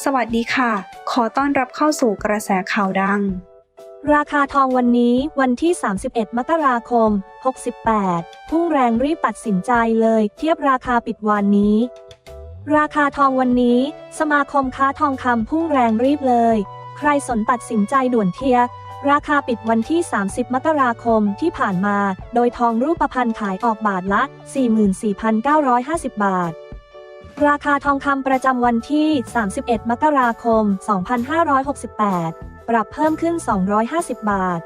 สวัสดีค่ะ ขอต้อนรับเข้าสู่กระแสข่าวดัง ราคาทองวันนี้วันที่ 31 มกราคม 68 พุ่งแรงรีบตัดสินใจเลย เทียบราคาปิดวันนี้ ราคาทองวันนี้ สมาคมค้าทองคำพุ่งแรงรีบเลย ใครสนตัดสินใจด่วนเทียราคาปิดวันที่ 30 มกราคมที่ผ่านมา โดยทองรูปพรรณขายออกบาทละ 44,950 บาท ราคาทองคำประจำวันที่ 31 มกราคม 2568 ปรับเพิ่มขึ้น 250 บาท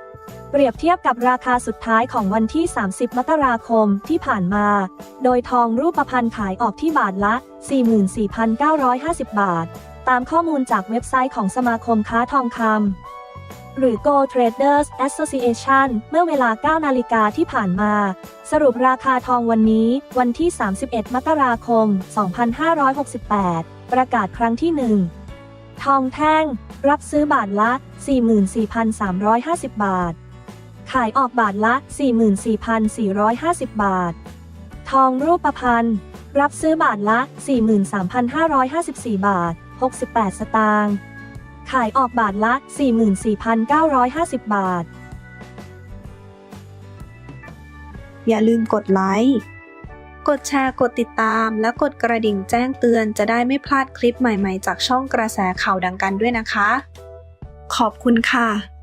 เปรียบเทียบกับราคาสุดท้ายของวันที่ 30 มกราคมที่ผ่านมา โดยทองรูปพรรณขายออกที่บาทละ 44,950 บาท ตามข้อมูลจากเว็บไซต์ของสมาคมค้าทองคำ หรือ Gold Traders Association เมื่อเวลา 9 นาฬิกาที่ผ่านมา สรุปราคาทองวันนี้ วันที่ 31 มกราคม 2568 ประกาศครั้งที่ 1 ทองแท่ง รับซื้อบาทละ 44,350 บาท ขายออกบาทละ 44,450 บาท ทองรูปพรรณรับซื้อบาทละ 43,554 บาท 68 สตางค์ ขายออกบาทละ 44,950 บาท อย่าลืมกดไลค์ กดแชร์ กดติดตาม และกดกระดิ่งแจ้งเตือนจะได้ไม่พลาดคลิปใหม่ๆ จากช่องกระแสข่าวดังกันด้วยนะคะ ขอบคุณค่ะ